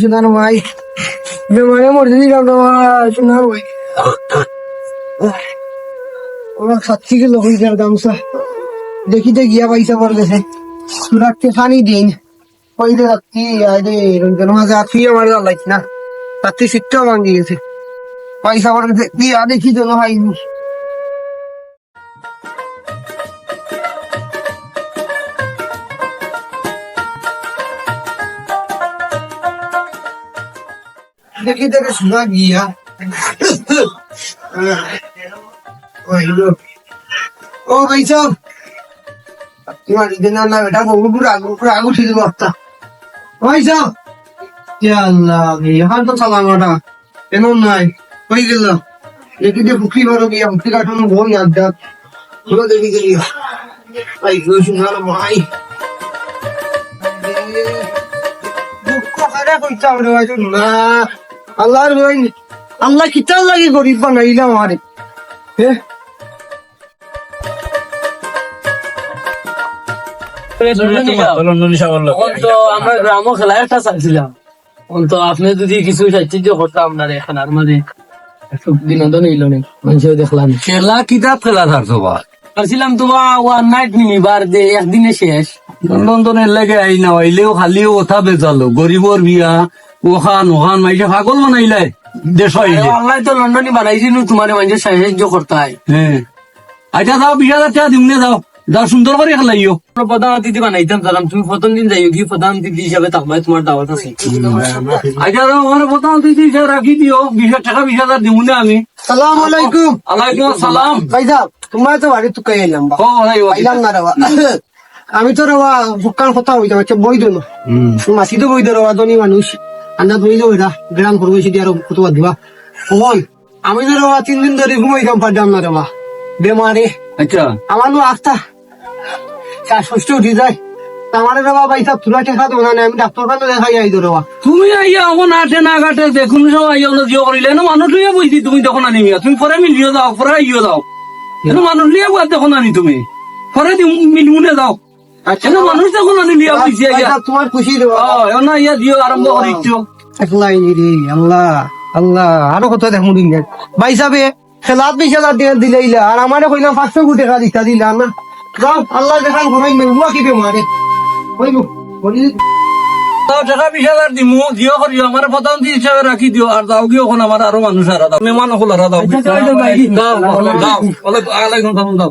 সোনার ভাই বেমারে ওরা কিলো হয়ে যার গামছা দেখিতে গিয়া পয়সা পর গেছে সুরাটকে ফানি দিন পয়সা সাতটি আরে রঞ্জন মাঝে আত্মি আমার লাগছে না সাতটি সিটটাও ভাঙি গেছে পয়সা পর গেছে দিয়া দেখি তো ভাই দেখি, দেখে, শোনা গিয়া। ও ভাই পুরো পুরো নাই? হয়ে দেখি যে ফুকি মারো গিয়া ফুকি কাটানো বই দাঁত হলো দেখি গেলি ভাই ভাই। দুঃখ হারা কইতাম রে, ভাই না। আল্লাহর আল্লাহ কিতাল লাগি গরিব বানাইলাম আমারে। হ্যাঁ তখন আমরা গ্রামও খেলা একটা চাইছিলাম। তখন আপনি যদি কিছু সাহায্য করতাম আপনার এখন আর মানে বিনোদন হইল না। মানুষেও দেখলাম। খেলা কিতাব খেলা থাকতো বা পারছিলাম তোমার ওয়ান নাইট নিবার যে একদিনে শেষ। লন্ডনের লাগে আই না আইলেও খালিও কথা বেজালো। গরিবর বিয়া ওখান ওখান মাইছে পাগল বানাইলাই দেশ হইলে অনলাইন তো লন্ডনে বানাইছিল তোমার মানুষের সাহায্য করতে হয়। আচ্ছা দাও বিশ হাজার টাকা দিমনে দাও দাও সুন্দর করে খেলাইও। প্রধান অতিথি বানাইতাম জানাম তুমি প্রথম দিন যাইও কি প্রধান অতিথি হিসাবে তামায় তোমার দাওয়াত আছে। আচ্ছা দাও আমার বোতাম তুই দিছে রাখি দিও বিশ টাকা বিশ হাজার দিমনে আমি। সালাম আলাইকুম। আলাইকুম আসসালাম। তোমার তো বাড়ি তো কাই এলাম ও আইলাম না রে আমি তো রবা ফুকান কথা আচ্ছা বই দেন মাসি তো বই ধনী মানুষ। আন্না বই দেবো এটা গ্রাম করব সেটি আরও কত বাদ দিবা? ওই আমি তো রবা তিন দিন ধরে ঘুমাইতাম পারতাম না রে বেমারে। আচ্ছা। আমার নো আস্থা শ্বাসকষ্ট উঠি যায়। আমার রবা ভাই সাহেব তুলা টেকা দেবো না আমি ডাক্তার কাছে দেখাই আই রবা তুমি আইয়া এখন আটে না কাটে দেখুন সব আইয়া হলো জিও করিলে না মানুষ লিয়ে বইছি তুমি তখন আনিমিয়া তুমি পরে মিলিয়ে যাও পরে যাও। মানুষ তখন আনি তুমি। পরে মিলমুনে যাও। আচ্ছা এনো মানুষ আনি লিয়া বইছি ভাই তোমার খুশি দেবো ও ইয়া দিও আরম্ভ করিছো একলাই রে আল্লাহ আল্লাহ আরও কত দেখুন দিন ভাই সাহেবে খেলাত বিশ হাজার টাকা দিলে আর আমারে কইলাম পাঁচশো কোটি টাকা দিতা দিলা না যাও আল্লাহ দেখান ঘুমাই মেঘুয়া কি বেমারে কইব বলি টাকা বিশ হাজার দিমু জিও করিও আমার প্রধান হিসাবে রাখি দিও আর দাও গিয়ে ওখানে আমার আরও মানুষ আর দাও মেমান হল আর দাও দাও দাও দাও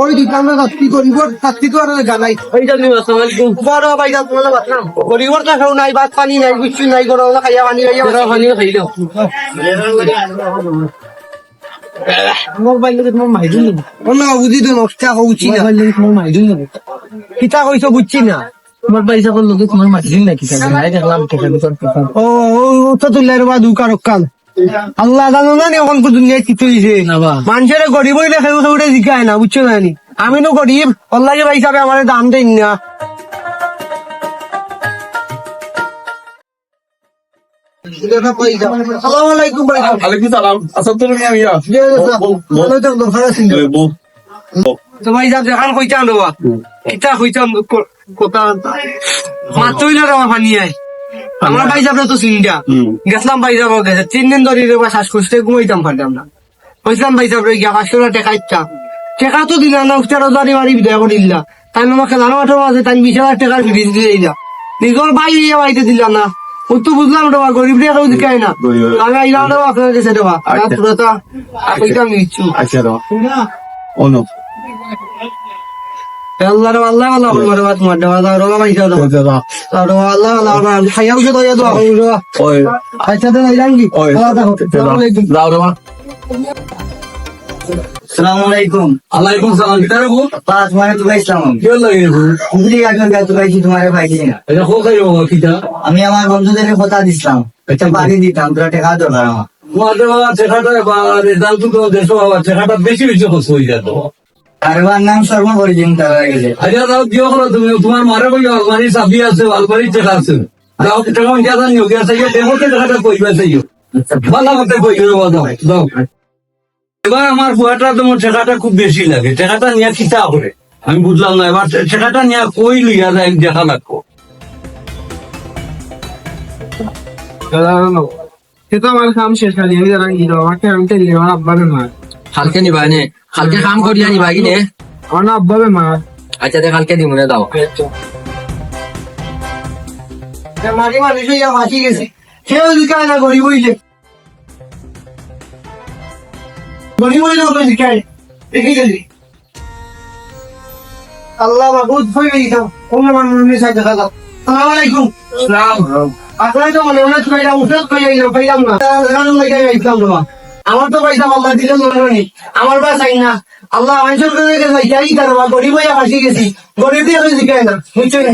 ওই না শাস্তি করিব তো আর গানাই এই জানি আসসালামু আলাইকুম বড় ভাই যাও তোমার বাতলাম গরিবর টাকা নাই ভাত পানি নাই কিছু নাই গরম খাইয়া পানি খাইয়া তোরা পানি খাইলো আমার ভাই তোমার মাইদুন না বুঝি তো নষ্ট হউছি না ভাই লোক তোমার মাইদুন কিতা কইছো বুঝছি না তোমার পয়সা করল তো তোমার মাঝিন নাকি নাই দেখলাম ও ও তো তুললে বা দুকার কাল আল্লাহ জানো না এখন দুনিয়ায় কি বা। মানুষের গরিব হইলে কেউ জিকায় না বুঝছ না আমি তো গরিব আল্লাহ যে ভাই হিসাবে আমার দাম দেন না। আসসালামু আলাইকুম ভাই। আলাইকুম সালাম। তুমি আমি ভালো তো দরকার ছিল তো ভাই সাহেব দেখান কইতাম দেবা কিতা কইতাম কথা? মাত্র আমার পানি আয়। আমার ভাই সাহেব তো চিন্তা গেছিলাম ভাই সাহেব গেছে তিন দিন ধরে রে শ্বাসকষ্টে ঘুমাইতাম পারতাম না। কইছিলাম ভাই সাহেব গিয়া পাঁচশো টাকা ইচ্ছা টাকা তো দিলা না তেরো জারি বাড়ি বিদায় করে দিলা। তাই আমাকে জানো মাঠের মাঝে তাই বিশ হাজার টাকার ফিরিজ দিয়ে দিলা নিজের ভাই ইয়ে বাড়িতে দিলা না। ওই তো বুঝলাম দেবা গরিব রে কেউ না। আমি আইলাম দেবা আপনার কাছে দেবা রাত পুরোটা কইতাম ইচ্ছু আচ্ছা রো অনু আল্লাহ আল্লাহ আল্লাহ তোমার বাত তোমার দেওয়া রোগা মাইসা দাও দাও। আল্লাহ আল্লাহ আল্লাহ। খাইয়াও যে দয়া দাও ওই। আচ্ছা দেন আইলাম কি আল্লাহ দেখো দাও রে মা আলাইকুম। আলাইকুম। সালাম কিতারে বল পাঁচ তো কি গাইছি তোমার না। এটা আমি আমার বন্ধুদের কথা দিছিলাম। একটা বাড়ি দিতাম তোরা টাকা দরকার আমার। তোমাদের বাবা টেকাটা বা রেজাল্ট তো দেশো বাবা টেকাটা বেশি বেশি খরচ হয়ে যেত কারবার নাম সর্বপরিচিত তারা গেছে। আচ্ছা তাও কি হলো তুমি তোমার মারে কই আলমারি চাবি আছে আলমারি টেকা আছে। যাও টাকা জানি ওকে আছে টাকাটা কইবে তাই ভালো মতে কইবে দাও দাও। এবার আমার বুয়াটা তোমার টাকাটা খুব বেশি লাগে টাকাটা নিয়ে কিতা করে? আমি বুঝলাম না এবার টাকাটা নিয়ে কই লইয়া যায় দেখা লাগবো। সেটা আমার কাম শেষ আমি গিয়ে আমাকে আমি তো আমার আব্বা বেমার কালকে নিবা নে। কালকে কাম করিয়া নিবা কি নে? আমার না আব্বা বেমার আচ্ছা তে কালকে দিব নে দাও। মাঝে মানুষ ইয়া ফাঁসি গেছে। সেও দিকায় না গরিব হইলে গরিব হইলে ওকে দিকায় দেখে গেলি আল্লাহ মাহবুদ হয়ে গেছিলাম কোন মানুষ সালাম আলাইকুম। আপনার তো মনে মনে ওষুধ খাইলাম খাইলাম না। আমার তো পয়সা আল্লাহ দিলে মনে আমার বা চাই না। আল্লাহ আইসর করে গেছে যাই কারও বা গরিব হইয়া ফাঁসি গেছি? গরিব দিয়ে আমি শিখাই না। বুঝছ নি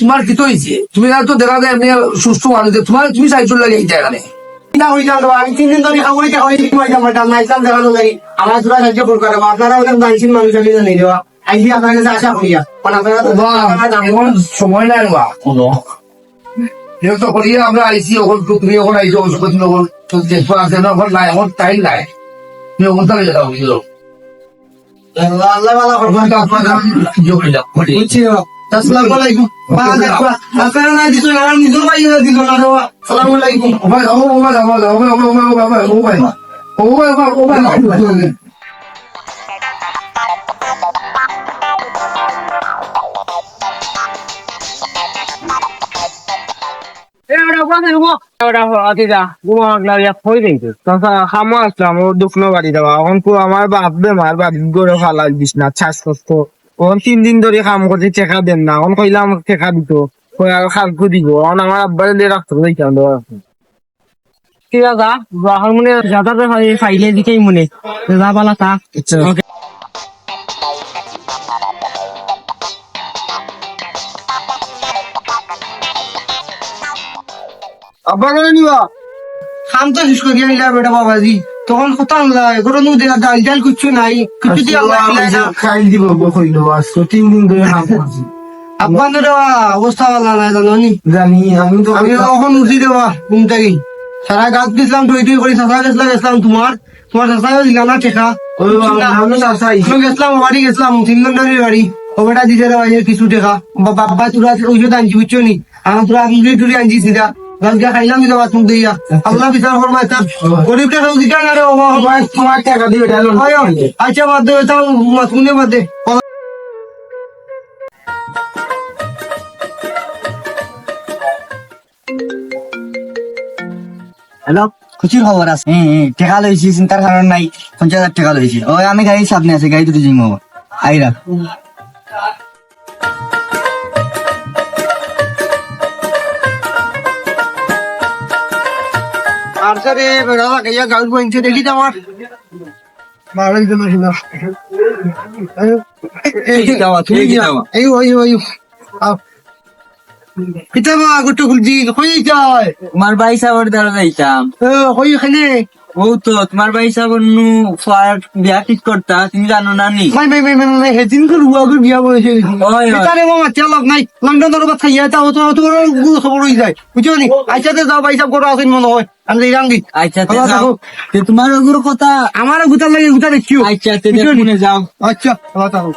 তোমার কি তো হয়েছে? তুমি না তো দেখা যায় এমনি সুস্থ মানুষ। তোমার তুমি চাইছো লাগে এই জায়গায় না হইলাম তো আমি তিন দিন ধরে খাব এটা হয়ে দেখানো লাগে আমার তোরা সাহায্য আপনারা মানুষ আমি দেওয়া আপনার কাছে আশা করিয়া সময় নাই কোনো। তো করিয়ে আমরা আইসি ওখান তুমি ওখানে আইসো ওষুধ ওখান দেখো আছে না ওখানে নাই এখন টাইম নাই তুমি ওখান থেকে যেতে বুঝলো আল্লাহ আল্লাহ ভালো করব বুঝছি আসসালামু আলাইকুম আপনারা না দিছো আমার নিজের ভাই দিল না আসসালামু আলাইকুম আমার বাপ বেমার বাড়ির গড়ে ফালা বিছনা শ্বাসকষ্ট ওখান তিন দিন ধরে কাম করতে টেকা দেন না এখন কইলাম টেকা দিত খালকু দিব এখন আমার আব্বার দিয়ে রাখতে যাইতাম ঠিক আছে মনে যাতাতে ফাইলে দিকেই মনে যা পালা তা আব্বা করে নিবা? খাম তো শেষ করিয়া নিলা বেটা বাবাজি। তখন কথা আনলা এগুলো নু দেখা ডাল ডাল কিচ্ছু নাই। কিছু দিয়ে আল্লাহ না। খাই দিব কইল আজকে তিন দিন ধরে কাম করছি। দেওয়া অবস্থা ভালো নাই জানো নি জানি আমি তো আমি কখন উঠি দেওয়া ঘুম থেকে। সারা গাছ গেছিলাম টই টই করে চাষা গেছিলাম গেছিলাম তোমার। তোমার চাষা দিলাম না ওই আমি গেছিলাম বাড়ি গেছিলাম তিন ঘণ্টার বাড়ি ওটা দিতে দেওয়া কিছু টেকা বাবা তোরা ওষুধ আনছি বুঝছ নি? আমার তোরা মুড়ি টুড়ি আনছি সিধা। গাছটা খাইলাম দিতে বাত মুখ দিয়া আল্লাহ বিচার করব এটা গরিব টাকা দিতে না রে তোমার টাকা দিবে আচ্ছা বাদ দে তাও মাথুনে বাদ দে। হ্যালো খুশির খবর আছে? হ্যাঁ হ্যাঁ টাকা লইছি চিন্তার কারণ নাই পঞ্চাশ হাজার টাকা লইছি। ওই আমি গাড়ির সামনে আছে গাড়ি দুটো জিম আইরা আর স্যারে বেড়া গাইয়া গাউল বইছে দেখি তো আমার মারা দিতে পারি না এই যাওয়া তুমি যাওয়া এই ওই ওই কিতা মা গুটু গুলজি কই যায় মার ভাই সাবর দ্বারা যাইতাম কই এখানে ও তো তোমার ভাই সাবর নু ফার বিয়া ঠিক করতা তুমি জানো না নি মাই মাই মাই মাই হেদিন করে রুয়া করে বিয়া বলেছে ওই। এটারে মামা চালাক নাই লন্ডন দর কথা ইয়া তাও তো তো খবর হই যায় বুঝছ নি আইসাতে যাও ভাই সব করে আসেন মনে হয় আমি দি আচ্ছা যাও তে তোমার কথা আমার গুতা লাগে গুতা দেখিও আচ্ছা তে বুঝছ নি? দেখুনে যাও আচ্ছা ভালো থাকো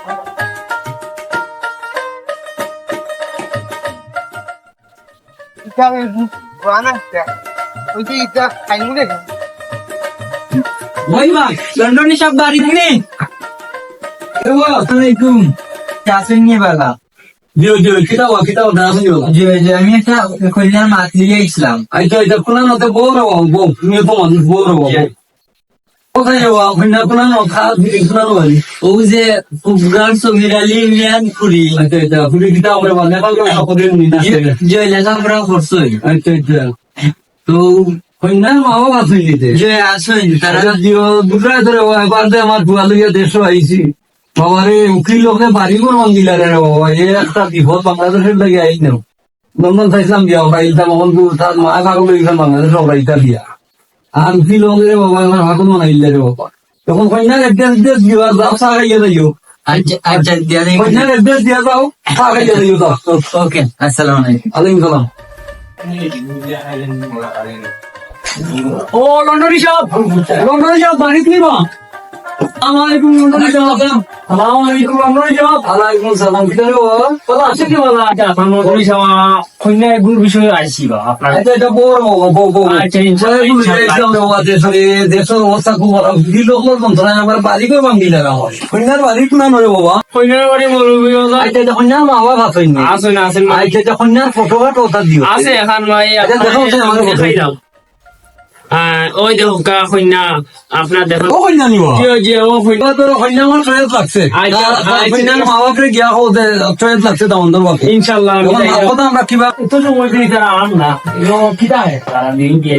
ওই ভাই লন্ডনে সব বাড়ি নেই আসসালামাইকুম চাষের নিয়ে বেলা আমি একটা কল্যাণ মাছ নিয়ে গেছিলাম আচ্ছা ও যে উপগান সমির আলী মিয়ান পুরি আচ্ছা আচ্ছা কিতা আমরা আচ্ছা আচ্ছা তো কন্যা মাও আছে নিতে যে আসেন তারা দিও দুটা ধরে এবার দে আমার দুয়ালিয়া দেশ আইছি। বাবারে উকিল লোকে বাড়ি কোন মন্দিলা রে বাবা এই একটা বিপদ বাংলাদেশের লাগে আই না লন্ডন চাইছিলাম বিয়া ওরা ইলতাম এখন তার মা কাগজ ইলতাম বাংলাদেশ ওরা ইলতা বিয়া আর কি লোক রে বাবা আমার হাতও মনে রে বাবা। তখন কন্যার এড্রেস দিয়ে দিবা যাও সারাইয়া যাইও দিয়া কন্যার এড্রেস দিয়া যাও সারাইয়া যাইও যাও ওকে আসসালামু আলাইকুম। আলাইকুম সালাম। ও লন্ডনী সাহেব লন্ডনী সাহেব বাড়িতে নিবা আমালাইকুম লন্ডনী সাহেব সালাম আলাইকুম লন্ডনী সাহেব আলাইকুম সালাম কি রে কথা আছে কি বলা আচ্ছা লন্ডনী সাহেব কন্যা এগুলোর বিষয়ে আইছি বা আপনার। এটা এটা বড় বউ বউ আচ্ছা, ইনশাআল্লাহ, ইনশাআল্লাহ। দেশের অবস্থা খুব খারাপ কি লোক মন্ত্রণালয় আমার বাড়ি করে বাঙ্গি লাগা হয়? কন্যার বাড়ি কোনা নয় বাবা? কন্যার বাড়ি মরবি আচ্ছা এটা কন্যার মা বাবা ভাত হয়নি আছে না আছে না আচ্ছা এটা কন্যার ফটো ফটো ওটা দিও। আছে এখন ভাই আচ্ছা, দেখো, কথা। দেখাই দাও। ওই দেখো কা কন্যা আপনার দেখো ও কন্যা নিব? যে যে ও কন্যা তোর কন্যা আমার চয়েস লাগছে। আচ্ছা, আচ্ছা। কন্যার মা বাপরে গিয়া হোক চয়েস লাগছে তা অন্ধর বাপে ইনশাআল্লাহ এখন কথা আমরা কিবা তো তো ওই দিন তারা আম না। এগুলো কিটা है তারা দিন দিয়ে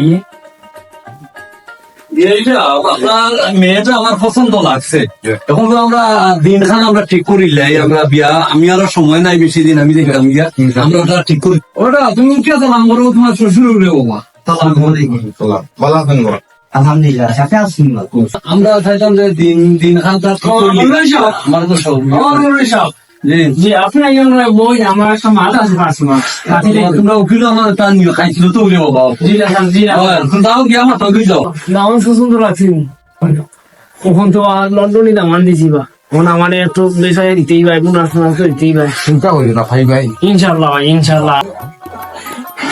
আপনার মেয়েটা আমার পছন্দ লাগছে। এখন তো আমরা আমরা ঠিক করিলাই আমরা বিয়া আমি আরও সময় নাই বেশি দিন আমি দেখলাম গিয়া। আমরা ঠিক করি। ওটা তুমি কে সালাম করো তোমার শ্বশুর বাবা আলহামদুলিল্লাহ সাথে আসুন আমরা চাইতাম যে দিন দিন খান তার ঠিক করলি। আমরাই সব। আমার তো সব সব। জি। জি আপনি বই আমার একটা মাল আছে তোমরা উকিল আমার তা নিয়ে খাইছিল তো উঠে বাবা। জি জি তাও গিয়া আমার তো যাও। নাম সুন্দর লাগছে। কখন তো আর লন্ডনে দামান দিছি বা। এখন আমার একটু বিষয়ে দিতেই ভাই আসনা দিতেই ভাই চিন্তা করি না ভাই ভাই। ইনশাল্লাহ।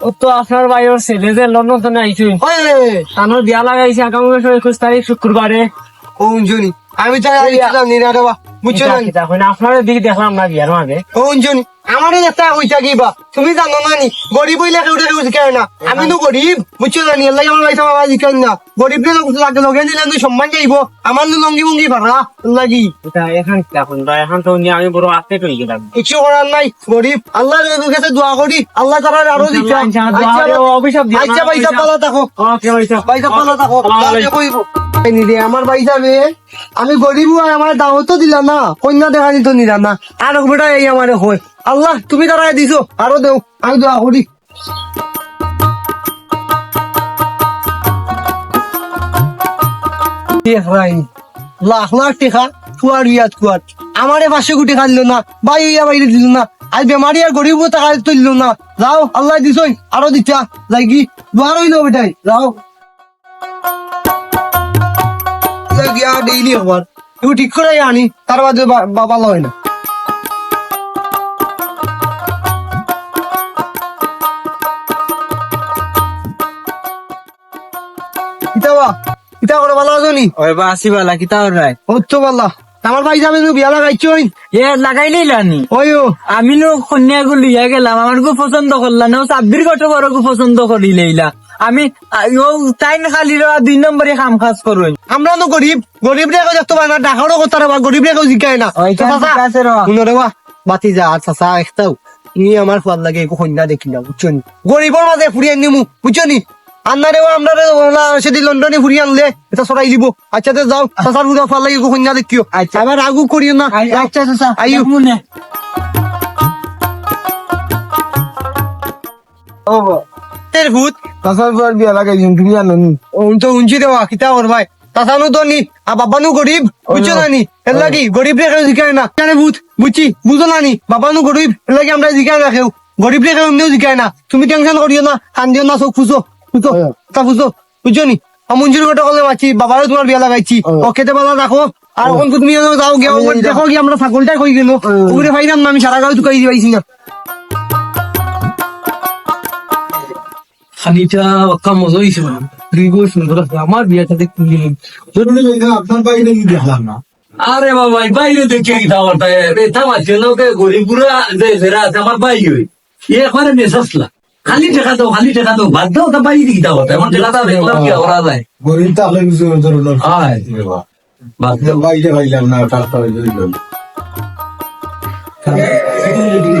ও তো আপনার ভাইয়ের ছেলে যে লন্ডন তো আইছুন তানোর বিয়া লাগাইছে আগামী মাসের একুশ তারিখ শুক্রবারে। কোন জনি? আমি তো নিনা দেবা বুঝছ না আপনার দিকে দেখলাম না বিয়ার মাঝে। কোন জনি আমারও একটা হইতা তুমি জানো না নি গরিব হইলে কেউ কেউ শিখায় না। আমি তো গরিব বুঝছ না নি? আমার বাবা না। গরিব লাগে লগে দিলে সম্মান যাইব আমার তো লঙ্গি মুঙ্গি ভাড়া লাগি। এখন এখন এখন তো আমি বড় আস্তে করে গেলাম। কিছু করার নাই গরিব। আল্লাহ কাছে দোয়া করি আল্লাহ তারা আরও দিচ্ছা দিয়ে আচ্ছা পয়সা পালা থাকো পয়সা পালা থাকো নিরে আমার পয়সা রে আমি গরিব আমার দাওয়াতও দিলাম না। কন্যা দেখা নিত নিলাম না। আর বেটা এই আমার হয়। আল্লাহ, তুমি তারা দিছো, আরও দেও, আমি দোয়া করি। লাখ লাখ টেকা ফুয়ার ইয়াত ফুয়ার আমারে কোটি খাইল না, বাই ইয়া বাইরে দিল না। আজ বেমারি আর গরিব টাকা না। যাও, আল্লাহ দিছই, আরও কি দোয়ার হইল বেটাই, যাও। গিয়া ডেইলি হবার এগুলো ঠিক করে আনি তার বাদে না। ইতাবা ইতা করে ভালো আছো নি ওই বা আসিবালা কি তাও রায়? হচ্ছে ভালো আমার ভাই যাবে বিয়া লাগাইছই এ লাগাই আমি নো গেলাম আমার গু পছন্দ করলাম না চাব্বির কত বড় গু পছন্দ করি লইলা আমি ও তাই না খালি দুই নম্বরে কাম কাজ করুন আমরা তো গরিব গরিব রে দেখতে পাই না ডাকারও কথা রে গরিব রে না। শুনো রে বা বাতি যা চাচা একটাও নি আমার ফুয়ার লাগে একো কন্যা দেখি না বুঝছ নি গরিবর মাঝে ফুরিয়ে নিমু বুঝছ নি আন্নারে আমরা রে ওলা সেদি লন্ডনে ফুরিয়ে আনলে এটা সরাই দিব। আচ্ছা তে যাও। চাচার বুড়া ফুয়ার লাগে কন্যা দেখিও। আচ্ছা। আবার আগু করিও না। আচ্ছা চাচা আইও। মনে তের ভূত। তাছাড়া ফুয়ার বিয়া লাগাই তুমি জানো নি ওন তো উঞ্চি দেওয়া কিতা ওর ভাই। তাসানু তো নি আর বাবানু গরিব বুঝছ না নি? এর লাগি গরিব রে কেউ জিকায় না। কেন ভূত? বুঝছি? বুঝো না নি? বাবানু গরিব এর লাগি আমরা জিকায় না কেউ গরিব রে কেউ এমনিও জিকায় না। তুমি টেনশন করিও না কান না চোখ ফুসো ফুসো তা ফুসো বুঝছ? নি? মঞ্জুর কথা কলে মাছি বাবারও তোমার বিয়া লাগাইছি। ও। খেতে পালা রাখো আর এখন তুমি যাও গিয়ে দেখো কি আমরা ছাগলটা কই গেল। ওগুলো ফাইলাম না আমি সারা গাঁও তুকাই দিবাইছি না। খানিটা কাম মজা হয়েছে রিগো মানে। সুন্দর আছে আমার বিয়েটা দেখতে আপনার বাইরে দেখলাম না আরে বাবা বাইরে দেখে কি এটা মাঝে লোকে গরিবুরা যে যারা আছে আমার ভাই হই এ এখানে মেসাসলা খালি টেকা দাও খালি টেকা দাও বাদ দাও তা বাইরে দিকে দাও এমন টেকা দাও দেখলাম কি করা যায় গরিব থাকলে কিছু ধরনের হয় বাইরে পাইলাম না টাকা দিলাম ইন্না লিলে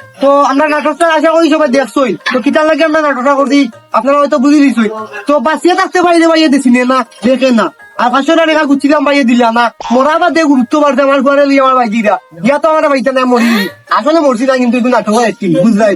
তো আমরা নাটকটা আশা করি সবাই দেখছই। তো কিতার লাগে আমরা নাটকটা করছি, আপনারা হয়তো বুঝে দিছই তো বাঁচিয়ে থাকতে বাইরে বাইরে দিছি না দেখে না। আর পাঁচশো দাম দিলা না। মরা বা দে গুরুত্ব বাড়ছে আমার ঘরে আমার দিয়া ইয়া তো আমার বাইতে না মরি আসলে মরছি না কিন্তু নাটক বুঝলাই